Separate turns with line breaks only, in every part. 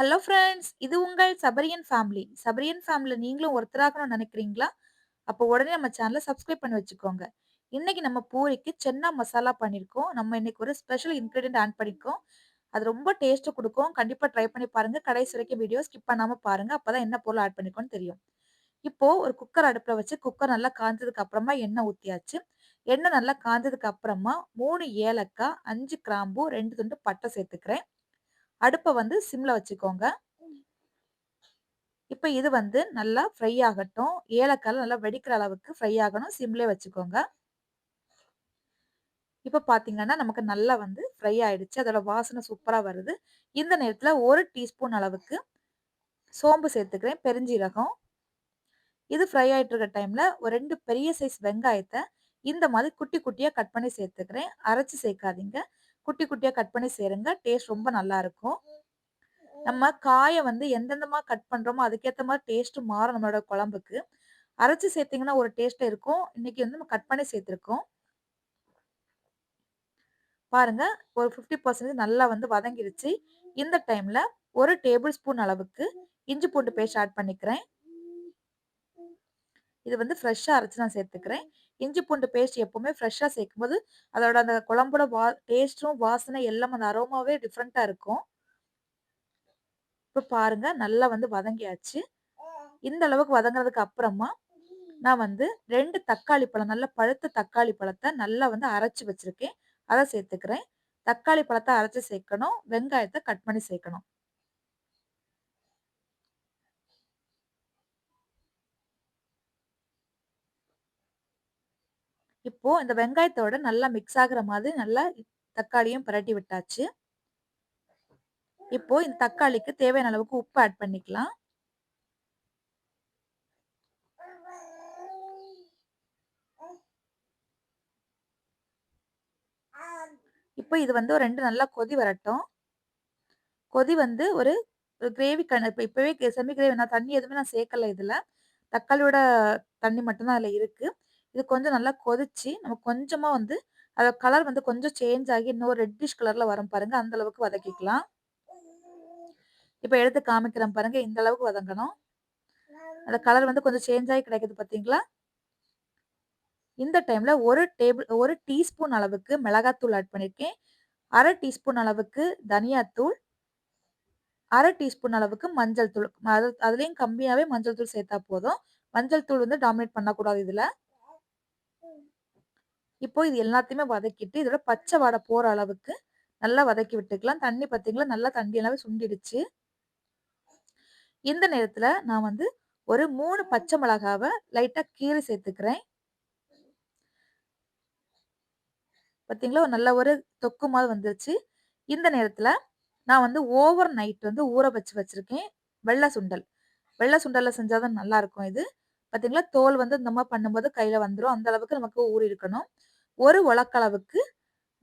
Hello friends இது உங்கள் சபரியன் family. சபரியன் ஃபேமிலியில் நீங்களும் ஒருத்தராகணும்னு நினைக்கிறீங்களா? அப்போ உடனே நம்ம சேனலை சப்ஸ்கிரைப் பண்ணி வச்சுக்கோங்க. இன்னைக்கு நம்ம பூரிக்கு சென்னா மசாலா பண்ணியிருக்கோம் நம்ம இன்னைக்கு ஒரு ஸ்பெஷல் இன்க்ரீடியன்ட் ஆட் பண்ணியிருக்கோம் அது ரொம்ப டேஸ்ட்டு கொடுக்கும். கண்டிப்பாக ட்ரை பண்ணி பாருங்க. கடைசி வரைக்கும் வீடியோ ஸ்கிப் பண்ணாமல் பாருங்கள் அப்போ தான் என்ன பொருள் ஆட் பண்ணிக்கோன்னு தெரியும். இப்போது ஒரு குக்கர் அடுப்பில் வச்சு குக்கர் நல்லா காய்ஞ்சதுக்கு அப்புறமா எண்ணெய் ஊற்றியாச்சு எண்ணெய் நல்லா காய்ஞ்சதுக்கு அப்புறமா மூணு ஏலக்காய் அஞ்சு கிராம்பு ரெண்டு துண்டு பட்டை சேர்த்துக்கிறேன். அடுப்பை வந்து சிம்ல வச்சுக்கோங்க. இப்போ இது வந்து நல்லா ஃப்ரை ஆகட்டும். ஏலக்காய் நல்லா வெடிக்கிற அளவுக்கு ஃப்ரை ஆகணும். சிம்லே வச்சுக்கோங்க. இப்போ பார்த்தீங்கன்னா நமக்கு நல்லா வந்து ஃப்ரை ஆயிடுச்சு. அதோட வாசனை சூப்பராக வருது. இந்த நேரத்தில் ஒரு டீஸ்பூன் அளவுக்கு சோம்பு சேர்த்துக்கிறேன். பெருஞ்சீரகம். இது ஃப்ரை ஆகிட்டு இருக்க டைமில் ஒரு ரெண்டு பெரிய சைஸ் வெங்காயத்தை இந்த மாதிரி குட்டி குட்டியாக கட் பண்ணி சேர்த்துக்கிறேன். அரைச்சி சேர்க்காதீங்க. குட்டி குட்டியாக கட் பண்ணி சேருங்க. டேஸ்ட் ரொம்ப நல்லா இருக்கும். நம்ம காயை வந்து எந்தெந்தமா கட் பண்ணுறோமோ அதுக்கேற்ற மாதிரி டேஸ்ட் மாறும் நம்மளோட குழம்புக்கு. அரைச்சி சேர்த்திங்கன்னா ஒரு டேஸ்ட் இருக்கும். இன்னைக்கு வந்து நம்ம கட் பண்ணி சேர்த்துருக்கோம். பாருங்க ஒரு ஃபிஃப்டி பர்சன்டேஜ் நல்லா வந்து வதங்கிடுச்சு இந்த டைம்ல ஒரு டேபிள் ஸ்பூன் அளவுக்கு இஞ்சி பூண்டு பேஸ்ட் ஆட் பண்ணிக்கிறேன். இது வந்து ஃப்ரெஷ்ஷாக அரைச்சி நான் சேர்த்துக்கிறேன். இஞ்சி பூண்டு பேஸ்ட் எப்போவுமே ஃப்ரெஷ்ஷாக சேர்க்கும்போது அதோட அந்த குழம்போட வா டேஸ்ட்டும் வாசனை எல்லாம் அந்த அரோமாவே டிஃப்ரெண்ட்டாக இருக்கும். இப்போ பாருங்க நல்லா வந்து வதங்கியாச்சு. இந்த அளவுக்கு வதங்குறதுக்கு அப்புறமா நான் வந்து ரெண்டு தக்காளி பழம் நல்லா பழுத்த தக்காளி பழத்தை நல்லா வந்து அரைச்சி வச்சுருக்கேன். அதை சேர்த்துக்கிறேன். தக்காளி பழத்தை அரைச்சி சேர்க்கணும். வெங்காயத்தை கட் பண்ணி சேர்க்கணும். இப்போ இந்த வெங்காயத்தோட நல்லா மிக்ஸ் ஆகுற மாதிரி நல்லா தக்காளியும் புரட்டி விட்டாச்சு. இப்போ இந்த தக்காளிக்கு தேவையான அளவுக்கு உப்பு ஆட் பண்ணிக்கலாம். இப்போ இது வந்து ஒரு ரெண்டு நல்லா கொதி வரட்டும். கொதி வந்து ஒரு கிரேவி கண் இப்போ இப்போவே செமி கிரேவி நான் தண்ணி எதுவுமே நான் சேர்க்கல இதில். தக்காளியோட தண்ணி மட்டும்தான் அதில் இருக்குது இது கொஞ்சம் நல்லா கொதிச்சு நம்ம கொஞ்சமாக வந்து அதோட கலர் வந்து கொஞ்சம் சேஞ்ச் ஆகி இன்னும் ரெட்டிஷ் கலரில் வரும் பாருங்க அந்த அளவுக்கு வதக்கிக்கலாம். இப்போ எடுத்து காமிக்கிறேன் பாருங்க இந்த அளவுக்கு வதங்கணும். அந்த கலர் வந்து கொஞ்சம் சேஞ்ச் ஆகி கிடைக்குது பார்த்தீங்களா இந்த டைம்ல ஒரு டேபிள் ஒரு டீஸ்பூன் அளவுக்கு மிளகாத்தூள் ஆட் பண்ணியிருக்கேன் அரை டீஸ்பூன் அளவுக்கு தனியாத்தூள். அரை டீஸ்பூன் அளவுக்கு மஞ்சள் தூள். அது அதுலேயும் கம்மியாகவே மஞ்சள் தூள் சேர்த்தா போதும். மஞ்சள் தூள் வந்து டாமினேட் பண்ணக்கூடாது இதில். இப்போ இது எல்லாத்தையுமே வதக்கிட்டு இதோட பச்சை வாடை போகிற அளவுக்கு நல்லா வதக்கி விட்டுக்கலாம். தண்ணி பார்த்தீங்களா நல்லா தண்ணி எல்லாமே சுண்டிடுச்சு. இந்த நேரத்தில் நான் வந்து ஒரு மூணு பச்சை மிளகாவை லைட்டாக கீறி சேர்த்துக்கிறேன். பார்த்தீங்களா நல்ல ஒரு தொக்கு மாதிரி வந்துருச்சு. இந்த நேரத்தில் நான் வந்து ஓவர் நைட் வந்து ஊற வச்சு வச்சுருக்கேன். வெள்ளை சுண்டல். வெள்ளை சுண்டலில் செஞ்சால் தான் நல்லா இருக்கும் இது. பார்த்தீங்களா தோல் வந்து இந்த மாதிரி பண்ணும்போது கையில் வந்துடும் அந்த அளவுக்கு நமக்கு ஊறி இருக்கணும். ஒரு உலக்களவுக்கு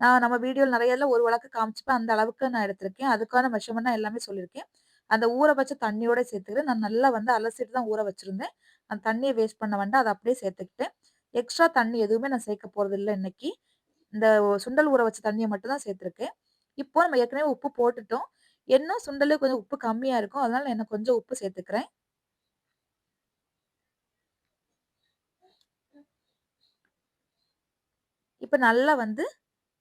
நான் நம்ம வீடியோவில் நிறைய ஒரு உலக்கு காமிச்சுப்பேன். அந்த அளவுக்கு நான் எடுத்திருக்கேன். அதுக்கான மெஷர்மெண்ட் நான் எல்லாமே சொல்லியிருக்கேன். அந்த ஊற வச்ச தண்ணியோட சேர்த்துக்கிறேன் நான் நல்லா வந்து அலசிட்டு தான் ஊற வச்சுருந்தேன். அந்த தண்ணியை வேஸ்ட் பண்ண வேண்டாம். அதை அப்படியே சேர்த்துக்கிட்டேன். எக்ஸ்ட்ரா தண்ணி எதுவுமே நான் சேர்க்க போகிறது இல்லை இன்னைக்கு. இந்த சுண்டல் ஊற வச்ச தண்ணியை மட்டும் தான் சேர்த்துருக்கேன். இப்போ நம்ம ஏற்கனவே உப்பு போட்டுட்டோம். இன்னும் சுண்டல் கொஞ்சம் உப்பு கம்மியாக இருக்கும் அதனால நான் கொஞ்சம் உப்பு சேர்த்துக்கிறேன். இப்போ நல்லா வந்து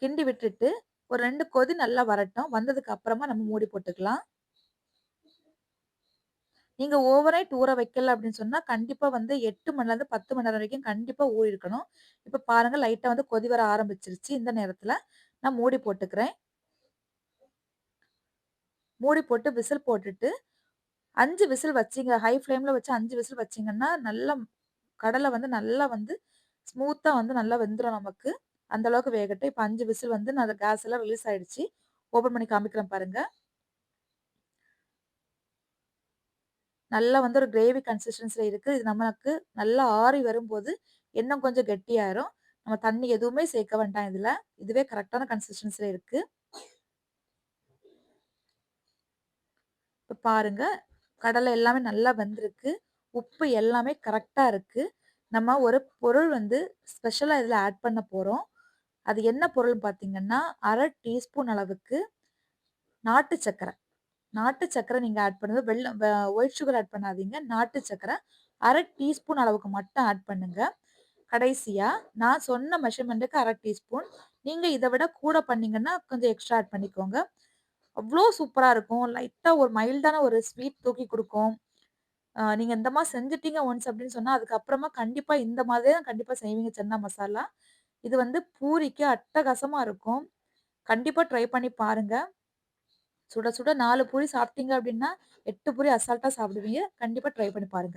கிண்டி விட்டுட்டு ஒரு ரெண்டு கொதி நல்லா வரட்டும். வந்ததுக்கு அப்புறமா நம்ம மூடி போட்டுக்கலாம். நீங்கள் ஓவர் நைட் ஊற வைக்கல அப்படின்னு சொன்னால் கண்டிப்பாக வந்து எட்டு மணிலேருந்து பத்து மணி நேரம் வரைக்கும் கண்டிப்பாக ஊறி இருக்கணும். இப்போ பாருங்கள் லைட்டாக வந்து கொதி வர ஆரம்பிச்சிருச்சு. இந்த நேரத்தில் நான் மூடி போட்டுக்கிறேன். மூடி போட்டு விசில் போட்டுட்டு அஞ்சு விசில் வச்சிங்க ஹை ஃப்ளேமில் வச்சு அஞ்சு விசில் வச்சிங்கன்னா நல்லா கடலை வந்து நல்லா வந்து ஸ்மூத்தாக வந்து நல்லா வெந்துடும் நமக்கு. அந்த அளவுக்கு வேகட்டும். இப்போ அஞ்சு விசில் வந்து நான் அந்த கேஸ் எல்லாம் ரிலீஸ் ஆயிடுச்சு. ஓப்பன் பண்ணி காமிக்கிறேன் பாருங்க. நல்லா வந்து ஒரு கிரேவி கன்சிஸ்டன்சியில் இருக்குது இது நமக்கு நல்லா ஆறி வரும்போது இன்னும் கொஞ்சம் கெட்டியாயிரும். நம்ம தண்ணி எதுவுமே சேர்க்க வேண்டாம் இதில். இதுவே கரெக்டான கன்சிஸ்டன்சியில் இருக்குது இப்போ பாருங்க. கடலை எல்லாமே நல்லா வந்திருக்கு. உப்பு எல்லாமே கரெக்டாக இருக்குது நம்ம ஒரு பொருள் வந்து ஸ்பெஷலாக இதில் ஆட் பண்ண போகிறோம் அது என்ன பொருள் பார்த்தீங்கன்னா அரை டீஸ்பூன் அளவுக்கு நாட்டு சர்க்கரை நாட்டு சர்க்கரை நீங்கள் ஆட் பண்ணுங்க. வெள்ளம் ஒயிட் சுகர் ஆட் பண்ணாதீங்க. நாட்டு சர்க்கரை அரை டீஸ்பூன் அளவுக்கு மட்டும் ஆட் பண்ணுங்க. கடைசியாக நான் சொன்ன மெஷர்மெண்ட்டுக்கு அரை டீஸ்பூன். நீங்கள் இதை விட கூட பண்ணீங்கன்னா, கொஞ்சம் எக்ஸ்ட்ரா ஆட் பண்ணிக்கோங்க. அவ்வளோ சூப்பராக இருக்கும். லைட்டாக ஒரு மைல்டான ஒரு ஸ்வீட் தூக்கி கொடுக்கும் நீங்கள் இந்த மாதிரி செஞ்சுட்டீங்க ஒன்ஸ் அப்படின்னு சொன்னால் அதுக்கப்புறமா கண்டிப்பாக இந்த மாதிரி தான் கண்டிப்பாக செய்வீங்க சன்னா மசாலா. இது வந்து பூரிக்கு அட்டகாசமா இருக்கும். கண்டிப்பா ட்ரை பண்ணி பாருங்க. சுட சுட நாலு பூரி சாப்பிட்டீங்க அப்படின்னா, எட்டு பூரி அசால்ட்டா சாப்பிடுவீங்க. கண்டிப்பா ட்ரை பண்ணி பாருங்க.